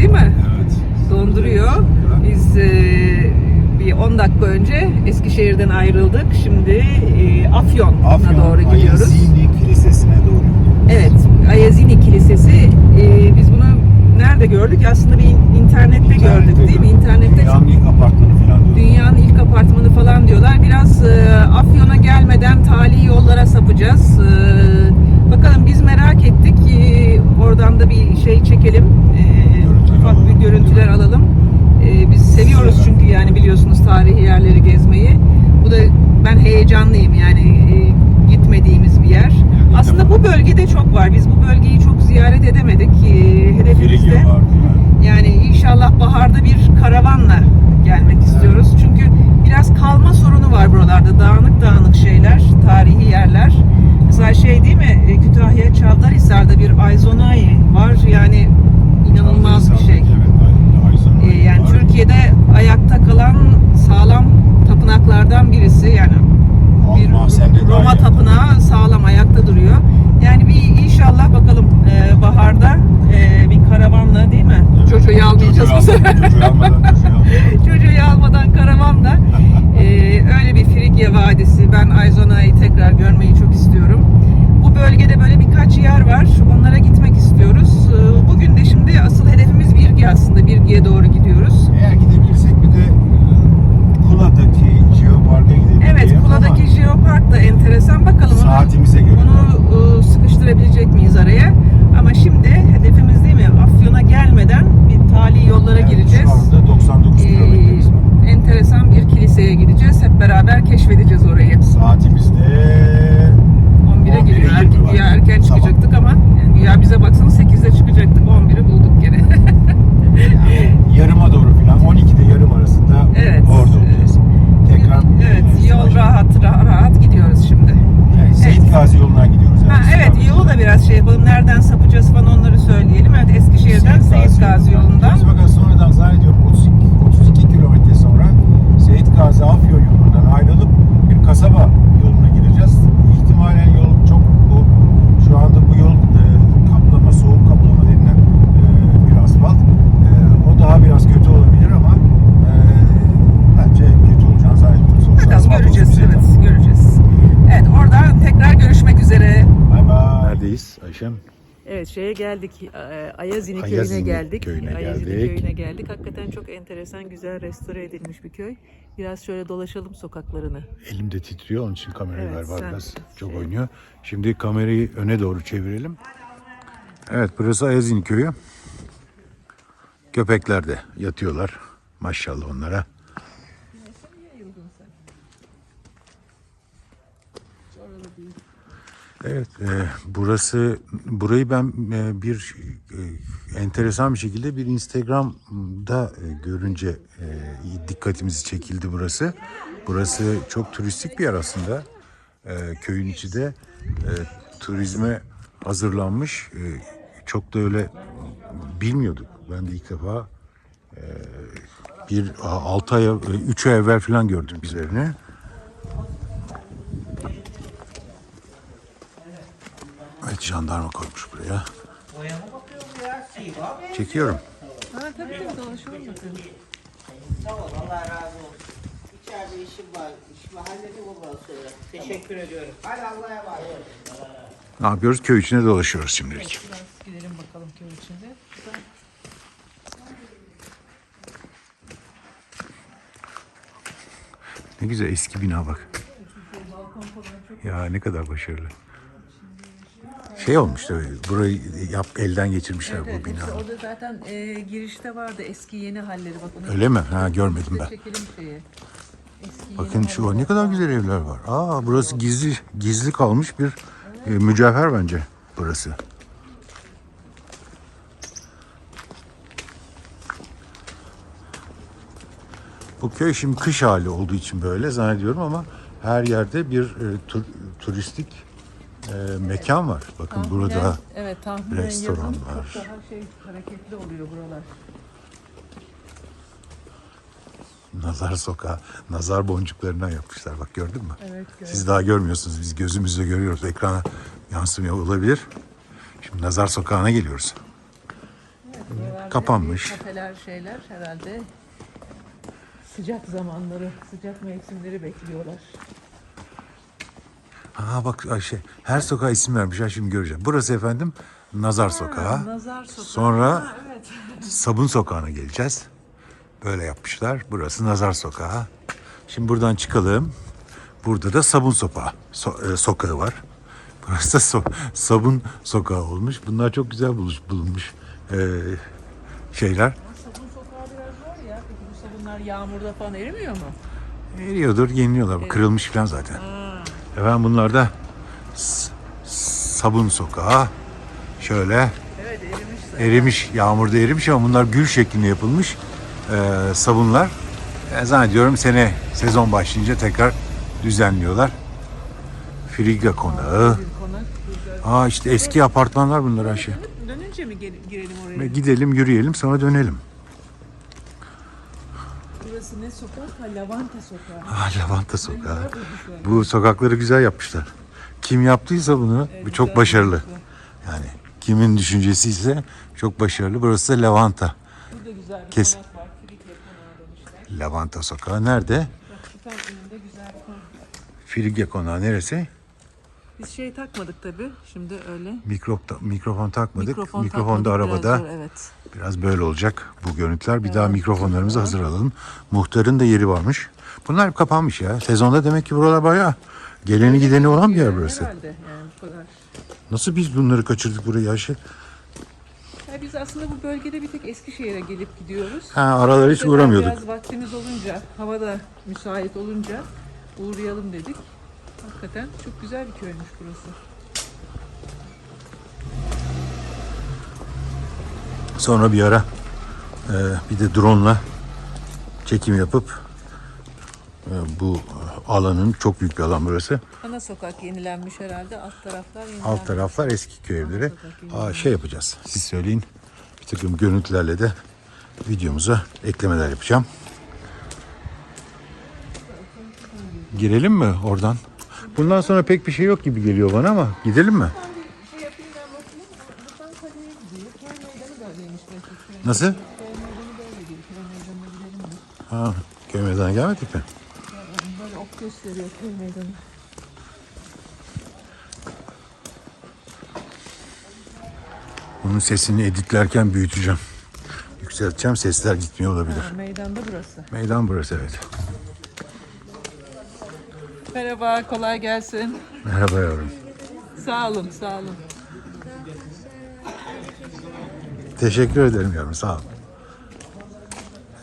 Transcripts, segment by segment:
değil mi? Evet. Donduruyor. Biz e, bir 10 dakika önce Eskişehir'den ayrıldık. Şimdi e, Afyon'a Afyon doğru gidiyoruz. Ayazini Kilisesi'ne doğru gidiyoruz. Evet, Ayazini Kilisesi. E, biz bunu nerede gördük? Aslında bir in- internette, gördük değil mi? İnternette Dünyanın ilk apartmanı falan diyor. dünyanın ilk apartmanı falan diyorlar. Biraz e, Afyon'a gelmeden tali yollara sapacağız. E, bakalım biz merak ettik. E, oradan da bir şey çekelim. E, Görüntüler ufak bir alalım. görüntüler alalım. E, biz seviyoruz çünkü yani biliyorsunuz tarihi yerleri gezmeyi. Bu da ben heyecanlıyım yani e, gitmediğimiz bir yer. Aslında bu bölgede çok var. Biz bu bölgeyi çok ziyaret edemedik. E, hedefimizde var yani inşallah baharda bir karavanla gelmek istiyoruz. Çünkü biraz kalma sorunu var buralarda. Dağınık dağınık şeyler, tarihi yerler. Mesela şey değil mi? e, Kütahya Çavdarhisar'da bir Ayzonay var. Yani inanılmaz bir şey. Evet. Ay- Ayazini E, Yani. Türkiye'de ayakta kalan sağlam tapınaklardan birisi. Yani bir Roma tapınağı sağlam ayakta duruyor. Yani bir inşallah bakalım e, baharda e, bir karavanla değil mi? Evet. Çocuğu almayacağız bu Çocuğu sefer. çocuğu almadan, çocuğu almadan. Karavanla e, öyle bir Frigya Vadisi. Ben Ayzona'yı tekrar görmeyi çok istiyorum. Bu bölgede böyle birkaç yer var. Onlara gitmek istiyoruz. E, Bugün de şimdi asıl hedefimiz Birgi aslında. Birgi'ye doğru gidiyoruz. Eğer gidebilirsek bir de e, Kula'daki Jeopark'a gidelim. Evet, Kula'daki Jeopark da enteresan. Bakalım Saatimize göre. Onu e, sıkıştırabilecek miyiz araya? Ama şimdi hedefimiz değil mi? Afyon'a gelmeden bir tali yollara evet, gireceğiz. Şu anda 99 Ee, kilometreyiz. enteresan bir kiliseye gideceğiz. Hep beraber keşfedeceğiz orayı. Saatimizde 11'e 11'e geliyor. Er, 20 var. güya erken Sabah. çıkacaktık ama yani ya bize baksanız 8'de çıkacaktık. 11'i bulduk gene. yarıma doğru falan 12'de yarım arasında Evet. orada olacağız. Tekrar evet, e, yol Sivas- rahat rahat, rahat gidiyoruz şimdi. Yani Seyit Gazi yolundan gidiyoruz. Yani Ha, evet, Sivas. yolu da biraz şey yapalım. Nereden sapacağız falan onları söyleyelim. Evet, Eskişehir'den Seyit Gazi yolundan. Biz fakat sonradan zannediyorum 32, 32 kilometre sonra Seyit Gazi Afyon yolundan ayrılıp bir kasaba yoluna gireceğiz. İhtimalen yol çok bu şu anda bu yol e, kaplama, soğuk kaplama denilen e, bir asfalt. E, o daha biraz kötü olabilir ama e, bence kötü olacağını zannediyorum. Sonuçta Bakalım asfalt göreceğiz. olsun bize Evet, göreceğiz. Evet, orada tekrar görüşmek üzere. Bay bay. Neredeyiz Ayşem? Evet şeye geldik. e, Ayazini, köyüne geldik. köyüne Ayazini geldik. köyüne geldik. Hakikaten çok enteresan, güzel restore edilmiş bir köy. Biraz şöyle dolaşalım sokaklarını. Elim de titriyor onun için kamerayı Evet, sen- biraz çok oynuyor. Şimdi kamerayı öne doğru çevirelim. Evet burası Ayazini köyü. Köpekler de yatıyorlar. Maşallah onlara. Evet, e, burası burayı ben e, bir e, enteresan bir şekilde bir Instagram'da e, görünce e, dikkatimizi çekildi burası. Burası çok turistik bir yer aslında. E, köyün içi de e, turizme hazırlanmış. E, çok da öyle bilmiyorduk. Ben de ilk defa e, bir 6 ay, 3 ay evvel falan gördüm bizlerini. Evet jandarma koymuş buraya. Çekiyorum. Ha tabii tabii dolaşalım bakalım. Sağ ol, Allah razı olsun. İçeride işim var, işimi halledip ondan sonra. Teşekkür ediyorum. Hadi Allah'a emanet. Ne yapıyoruz? Köy içine dolaşıyoruz şimdilik. Biraz gidelim bakalım köy içinde. Ne güzel eski bina bak. Ya ne kadar başarılı. Şey olmuş tabii. Burayı yap elden geçirmişler bu Evet, binayı. işte orada zaten e, girişte vardı eski yeni halleri. Bak Öyle mi? Ha görmedim ben. Eski Bakın şu ne kadar güzel evler var. Aa burası gizli gizli kalmış bir e, mücevher bence burası. Bu köy şimdi kış hali olduğu için böyle zannediyorum ama her yerde bir e, tur- turistik e, mekan var. Bakın burada evet, tahminen restoran yazın var. Çok daha şey hareketli oluyor buralar. nazar sokağı, nazar boncuklarından yapmışlar. Bak gördün mü? Evet, gördüm. Siz daha görmüyorsunuz. Biz gözümüzle görüyoruz. Ekrana yansımıyor olabilir. Şimdi nazar sokağına geliyoruz. Evet, Kapanmış. Kafeler şeyler herhalde sıcak zamanları, sıcak mevsimleri bekliyorlar. Aa bak Ayşe her sokağa isim vermiş. Ha şimdi göreceğim. Burası efendim Nazar Sokağı. Nazar sokağı. Sonra Ha, evet. Sabun Sokağı'na geleceğiz. Böyle yapmışlar. Burası Nazar Sokağı. Şimdi buradan çıkalım. Burada da Sabun Sokağı, so- e, sokağı var. Burası da so- Sabun Sokağı olmuş. Bunlar çok güzel buluş, bulunmuş e, şeyler. Sabun sokağı biraz zor ya. Peki bu sabunlar yağmurda falan erimiyor mu? Eriyordur, yeniliyorlar. Kırılmış falan zaten. Efendim bunlar da Sabun Sokağı. Şöyle Evet erimiş. erimiş, yağmurda erimiş ama bunlar gül şeklinde yapılmış e, sabunlar. E, zannediyorum sene sezon başlayınca tekrar düzenliyorlar. Friga Konağı. Aa işte eski apartmanlar bunlar Ayşe. Dönünce mi girelim oraya? Gidelim yürüyelim sonra dönelim. Sokak? Ha, Lavanta sokağı. Ah Lavanta Sokağı. Bu sokakları güzel yapmışlar. Kim yaptıysa bunu bu çok başarılı. Yani kimin düşüncesi ise çok başarılı. Burası da Lavanta. Burada güzel bir Kes. konak var. Frikya konağı demişler. Lavanta Sokağı nerede? Bak şu tam önünde güzel bir konak var. Frigya Konağı neresi? Biz şey takmadık tabii. Şimdi öyle. Mikro, mikrofon takmadık. Mikrofon, Mikrofon da arabada. Biraz zor, evet. Biraz böyle olacak bu görüntüler. Bir daha mikrofonlarımızı hazır alalım. Muhtarın da yeri varmış. Bunlar hep kapanmış ya. Sezonda demek ki buralar bayağı geleni gideni olan bir yer burası. Herhalde yani bu kadar. Nasıl biz bunları kaçırdık buraya Ayşe? Ya biz aslında bu bölgede bir tek Eskişehir'e gelip gidiyoruz. Ha, aralar hiç uğramıyorduk. Biraz vaktimiz olunca, hava da müsait olunca uğrayalım dedik. Hakikaten çok güzel bir köymüş burası. Sonra bir ara e, bir de drone'la çekim yapıp e, bu alanın çok büyük bir alan burası. Ana sokak yenilenmiş herhalde. Alt taraflar yenilenmiş. Alt taraflar eski köy evleri. Aa, şey yapacağız. Siz söyleyin. Bir takım görüntülerle de videomuza eklemeler yapacağım. Girelim mi oradan? Bundan sonra pek bir şey yok gibi geliyor bana ama gidelim mi? Nasıl? Ha, köy meydanına gelmedik mi? Böyle ok gösteriyor köy meydanı. Bunun sesini editlerken büyüteceğim. Yükselteceğim sesler gitmiyor olabilir. Ha, meydanda burası. Meydan burası evet. Merhaba, kolay gelsin. Merhaba yavrum. Sağ olun, sağ olun. Teşekkür ederim yavrum sağ ol.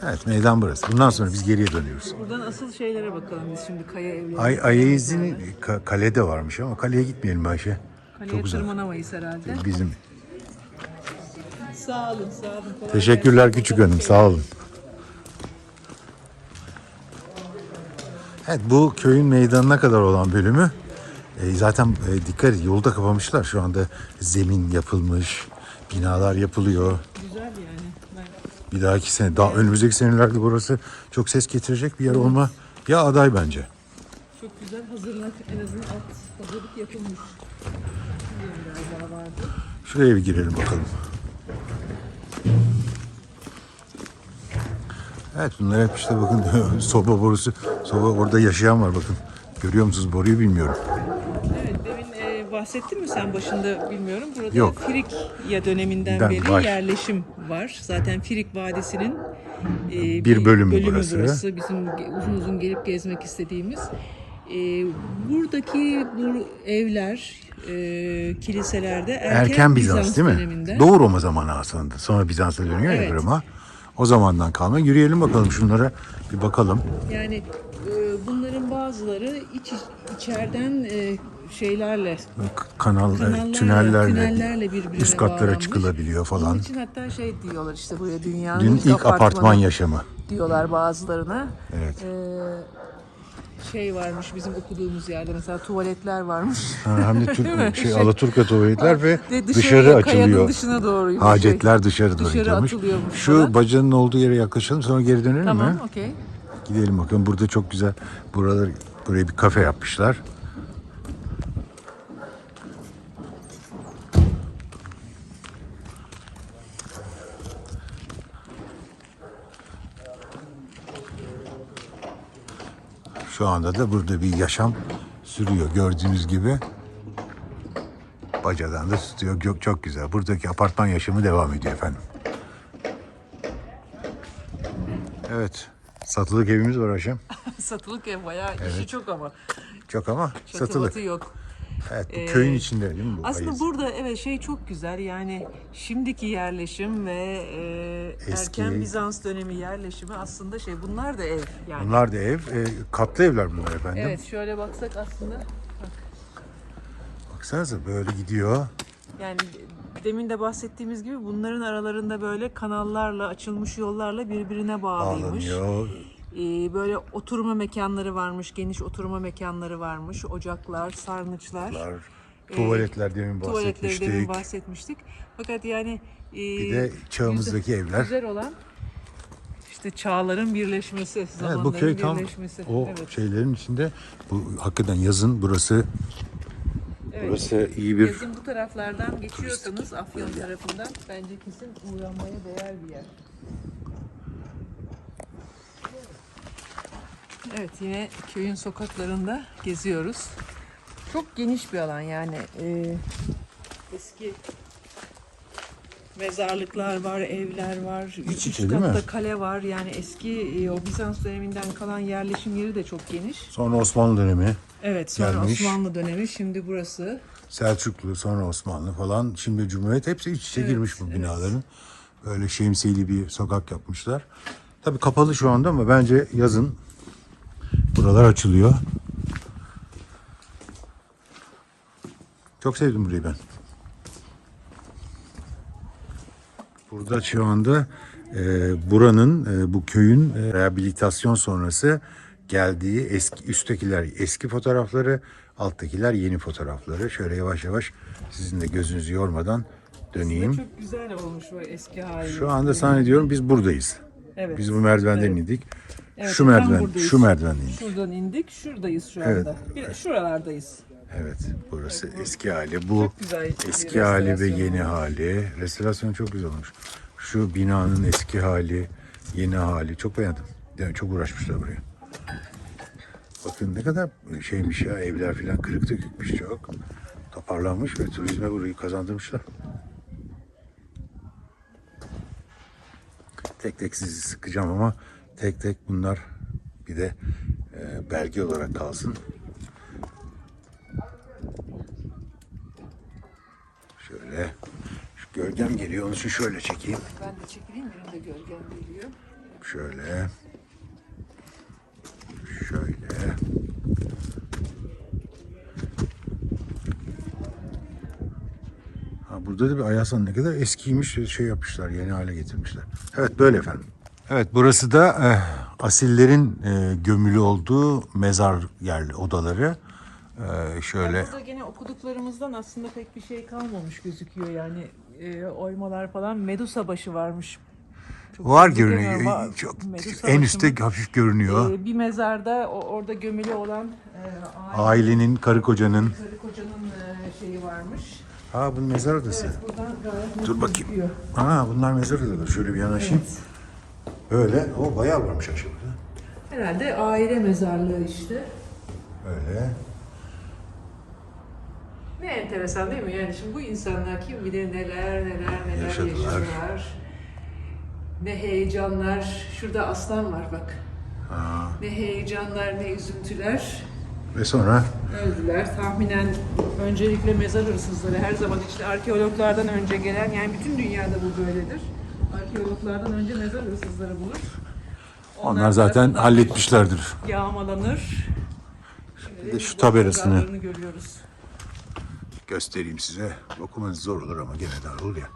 Evet meydan burası. Bundan sonra biz geriye dönüyoruz. Buradan asıl şeylere bakalım biz şimdi kaya evleri. Ay Ayaz'ın ka- kalede varmış ama kaleye gitmeyelim Ayşe. Kaleye Çok güzel. tırmanamayız herhalde. Bizim. Sağ olun, sağ olun. Kolay Teşekkürler gelsin. küçük hanım sağ olun. Evet bu köyün meydanına kadar olan bölümü e, zaten e, dikkat et yolu da kapamışlar. Şu anda zemin yapılmış, binalar yapılıyor. Güzel yani. Ben Bir dahaki sene, daha önümüzdeki senelerde burası çok ses getirecek bir yer olma ya aday bence. çok güzel hazırlık, en azından alt hazırlık yapılmış. Şuraya bir girelim bakalım. Evet bunlar hep işte bakın soba borusu. Soba orada yaşayan var bakın. Görüyor musunuz boruyu bilmiyorum. Evet, demin e, bahsettin mi sen başında bilmiyorum. Burada Yok. Frikya döneminden Ben beri baş- yerleşim var. Zaten Frik Vadisi'nin e, Bir bölümü burası. Bizim ge- uzun uzun gelip gezmek istediğimiz. E, buradaki bu evler, e, kiliselerde erken, Erken Bizans, değil mi? döneminde. Doğu Roma zamanı aslında. Sonra Bizans'a dönüyor Evet. ya Roma. O zamandan kalma. Yürüyelim bakalım şunlara bir bakalım. Yani e, bunların bazıları iç içeriden e, şeylerle Kanal, Kanallarla, tünellerle, tünellerle birbirine üst katlara bağlanmış. çıkılabiliyor Bunun falan. için hatta şey diyorlar işte buraya dünyanın Dün ilk apartman yaşamı. diyorlar bazılarına. Evet. Ee, şey varmış bizim okuduğumuz yerde mesela tuvaletler varmış. Ha, hem de Türk, şey, Şey- Alaturka tuvaletler ve dışarı kayanın açılıyor. dışına doğru. Hacetler dışarı doğru Dışarı atılıyormuş Şu falan. bacanın olduğu yere yaklaşalım sonra geri dönelim Tamam mi? okey. Gidelim bakın burada çok güzel. Buralar buraya bir kafe yapmışlar. Şu anda da burada bir yaşam sürüyor gördüğünüz gibi. Bacadan da tutuyor. Çok, çok güzel. Buradaki apartman yaşamı devam ediyor efendim. Evet. Satılık evimiz var Ayşem. Satılık ev bayağı işi çok ama. Çok ama Çatı satılık. yok. Evet bu Ee, köyün içinde değil mi bu? Aslında Ayaz? burada evet şey çok güzel yani şimdiki yerleşim ve e, Eski- erken Bizans dönemi yerleşimi aslında şey bunlar da ev yani. Bunlar da ev. e, katlı evler bunlar efendim. Evet şöyle baksak aslında Baksanıza böyle gidiyor. yani demin de bahsettiğimiz gibi bunların aralarında böyle kanallarla açılmış yollarla birbirine bağlıymış. Bağlanıyor. Ee, böyle oturma mekanları varmış, geniş oturma mekanları varmış, ocaklar, sarnıçlar. Tuvaletler demin Tuvaletleri bahsetmiştik. demin bahsetmiştik. Fakat yani e, Bir de çağımızdaki evler. güzel olan işte çağların birleşmesi, Evet, zamanların bu köy tam birleşmesi. o evet. şeylerin içinde. Bu hakikaten yazın burası evet. burası iyi bir Yazın bu taraflardan geçiyorsanız Afyon tarafından bence kesin uğranmaya değer bir yer. Evet yine köyün sokaklarında geziyoruz. Çok geniş bir alan yani. e, eski mezarlıklar var, evler var. Değil mi? katta kale var. Yani eski e, o Bizans döneminden kalan yerleşim yeri de çok geniş. sonra Osmanlı dönemi, Evet sonra Gelmiş. Osmanlı dönemi şimdi burası. Selçuklu, sonra Osmanlı falan. Şimdi Cumhuriyet hepsi iç içe Evet, girmiş bu evet. binaların. Böyle şemsiyeli bir sokak yapmışlar. Tabii kapalı şu anda ama bence yazın buralar açılıyor. Çok sevdim burayı ben. Burada şu anda e, buranın, e, bu köyün e, rehabilitasyon sonrası geldiği eski üsttekiler eski fotoğrafları, alttakiler yeni fotoğrafları. Şöyle yavaş yavaş sizin de gözünüzü yormadan döneyim. Çok güzel olmuş o eski hali. Şu anda zannediyorum biz buradayız. Evet. Biz bu merdivenden Evet. indik. Evet, şu merdiven, buradayız. şu merdivenden indik. Şuradan indik, şuradayız şu Evet. anda. Bir, şuralardayız. Evet, burası eski hali. Bu eski hali ve yeni olmuş. hali. Restorasyon çok güzel olmuş. Şu binanın eski hali, yeni hali çok beğendim. Yani çok uğraşmışlar buraya. Bakın ne kadar şeymiş ya evler falan kırık dökükmüş çok. Toparlanmış ve turizme burayı kazandırmışlar. Tek tek sizi sıkacağım ama tek tek bunlar bir de e, belge olarak kalsın. Şöyle. Şu gölgem geliyor. Onu şu şöyle çekeyim. Ben de çekileyim, benim de gölgem geliyor. Şöyle. Şöyle. Ha, burada da bir Ayasan ne kadar eskiymiş şey yapmışlar, yeni hale getirmişler. Evet böyle efendim. Evet burası da eh, asillerin eh, gömülü olduğu mezar yer odaları. Eh, şöyle Burada gene okuduklarımızdan aslında pek bir şey kalmamış gözüküyor yani. E, oymalar falan Medusa başı varmış. Çok var görünüyor. Çok Medusa en üstte hafif görünüyor. E, bir mezarda o, orada gömülü olan e, aile, Ailenin, karı kocanın. karı kocanın e, şeyi varmış. Ha bunun mezar odası. Evet buradan Dur bakayım. gözüküyor. Ha bunlar mezar odaları. Şöyle bir yanaşayım. Evet. Böyle. O bayağı varmış aşağıda. Herhalde aile mezarlığı işte. Öyle. Ne enteresan değil mi? Yani şimdi bu insanlar kim bilir neler neler neler Yaşadılar. yaşadılar. Ne heyecanlar. Şurada aslan var bak. Ha. Ne heyecanlar ne üzüntüler. Ve sonra Öldüler. Tahminen öncelikle mezar hırsızları her zaman işte arkeologlardan önce gelen yani bütün dünyada bu böyledir. Arkeologlardan önce mezar hırsızları bulur. onlar zaten tarafından halletmişlerdir. Yağmalanır. Bir de şu tabelasını görüyoruz. göstereyim size. Okumanız zor olur ama gene de olur ya.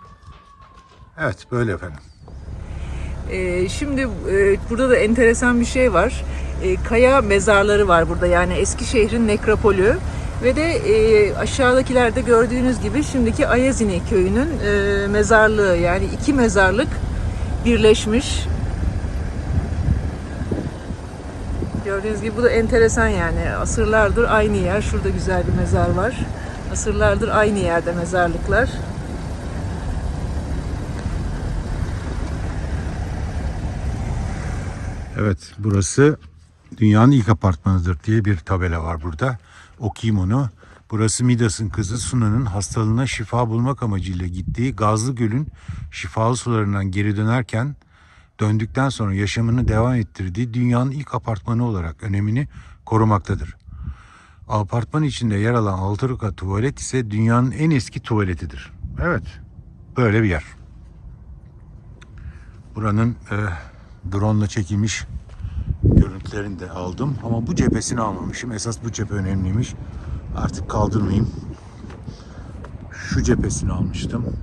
Evet böyle efendim. Ee, şimdi e, burada da enteresan bir şey var. E, kaya mezarları var burada yani Eskişehir'in nekropolü. Ve de e, aşağıdakilerde gördüğünüz gibi şimdiki Ayazini köyünün e, mezarlığı yani iki mezarlık birleşmiş. Gördüğünüz gibi bu da enteresan yani asırlardır aynı yer. Şurada güzel bir mezar var. Asırlardır aynı yerde mezarlıklar. Evet burası Dünyanın ilk apartmanıdır diye bir tabela var burada. Okuyayım onu. Burası Midas'ın kızı Suna'nın hastalığına şifa bulmak amacıyla gittiği Gazlı Göl'ün şifalı sularından geri dönerken döndükten sonra yaşamını devam ettirdiği dünyanın ilk apartmanı olarak önemini korumaktadır. Apartman içinde yer alan Altıruka tuvalet ise dünyanın en eski tuvaletidir. Evet, böyle bir yer. Buranın e, drone ile çekilmiş görüntülerini de aldım. Ama bu cephesini almamışım. Esas bu cephe önemliymiş. Artık kaldırmayayım. Şu cephesini almıştım.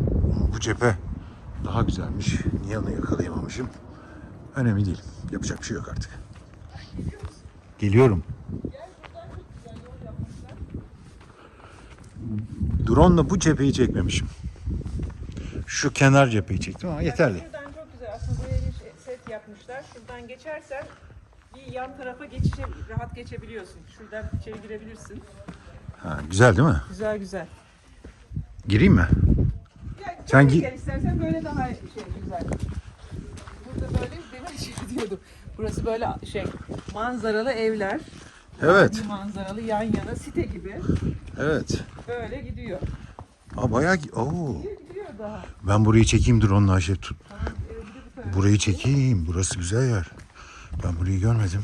Bu cephe daha güzelmiş. Niye onu yakalayamamışım? Önemli değil. Yapacak bir şey yok artık. Geliyorum. Drone'la bu cepheyi çekmemişim. Şu kenar cepheyi çektim ama yeterli. Şuradan çok güzel. Aslında böyle bir şey- set yapmışlar. Şuradan geçersen bir yan tarafa geçişe, rahat geçebiliyorsun. Şuradan içeri girebilirsin. Ha, güzel değil mi? Güzel güzel. Gireyim mi? Yani Sen gi- gel istersen böyle daha şey güzel. Burada böyle demin şey diyordum. Burası böyle şey manzaralı evler. Evet. Manzaralı yan yana site gibi. Evet. Böyle gidiyor. Aa, bayağı... gi- Oo. Gidiyor, gidiyor daha. Ben burayı çekeyim drone'la Ayşe. Tut. Tamam, e, bir de bu tarafa. Burayı çekeyim. Burası güzel yer. Ben burayı görmedim.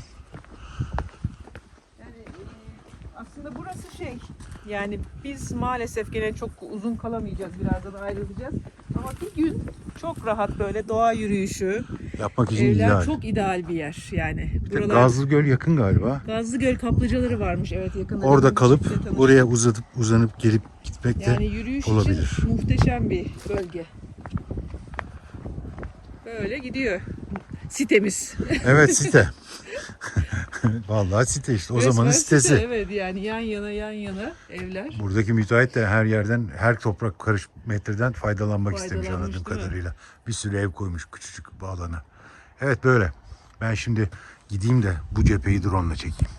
Yani e, aslında burası şey yani biz maalesef gene çok uzun kalamayacağız birazdan ayrılacağız. Ama bir gün çok rahat böyle doğa yürüyüşü, Yapmak için evler ideal. çok ideal bir yer yani. Bir de Buralar Gazlı Göl yakın galiba. Gazlı Göl kaplıcaları varmış evet yakında. Orada kalıp oraya uzatıp uzanıp gelip gitmek de yani yürüyüş olabilir. için muhteşem bir bölge. Böyle gidiyor sitemiz. Evet site. Vallahi site işte. O zamanın Resmen sitesi. site, evet yani yan yana yan yana evler. Buradaki müteahhit de her yerden, her toprak karış metreden faydalanmak istemiş anladığım değil mi? kadarıyla. Bir sürü ev koymuş küçücük bu alana. Evet böyle. Ben şimdi gideyim de bu cepheyi drone ile çekeyim.